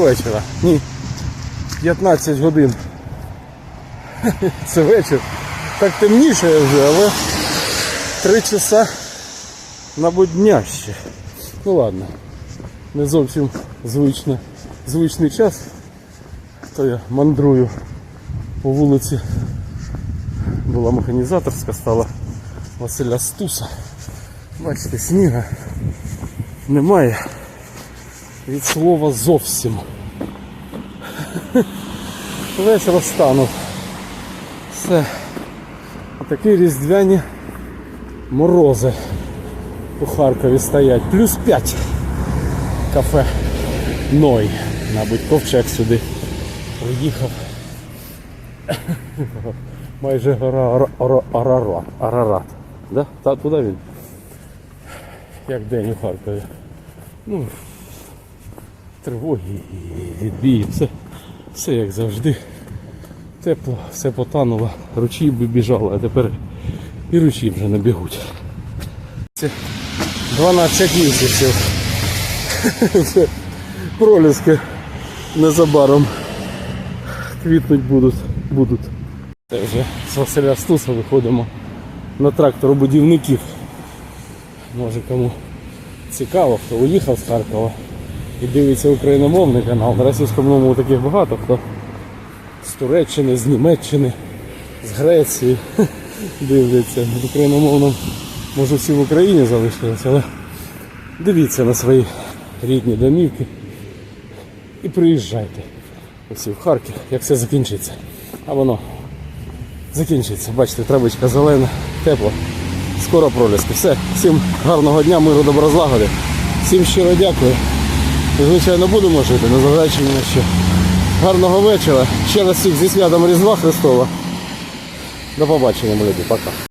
вечора. Ні. 15 годин. Це вечір. Так темніше вже, але 3 часа, мабуть, дня ще. Ну ладно. Не зовсім звично, звичний час. То я мандрую по вулиці. Була механізаторська, стала Василя Стуса. Бачите, сніга немає. Від слова зовсім. Весь розтанув. Все. Такі різдвяні морози у Харкові стоять. Плюс 5 кафе Ной. Мабуть, ковчег сюди приїхав. Майже Арарат. Арарат. Да? Та, туди він. Як день у Харкові. Ну, тривоги, і відбії, все, все як завжди. Тепло, все потануло, ручі би біжали, а тепер і ручі вже не бігуть. Це 12 місяців. Це проліски незабаром квітнуть будуть. будуть. Це вже з Василя Стуса виходимо на трактор будівників. Може кому цікаво, хто уїхав з Харкова і дивиться україномовний канал. На російськомовному таких багато хто з Туреччини, з Німеччини, з Греції дивляться. В україномовному може всі в Україні залишилися, але дивіться на свої рідні домівки і приїжджайте усі в Харків, як все закінчиться. А воно закінчиться. Бачите, травичка зелена, тепло. Скоро проліски. Все. Всім гарного дня, миру, добра злагоди. Всім щиро дякую. Звичайно, будемо жити, незважаючи ні на що. Гарного вечора. Ще раз всіх зі святом Різдва Христова. До побачення, молоді. Пока.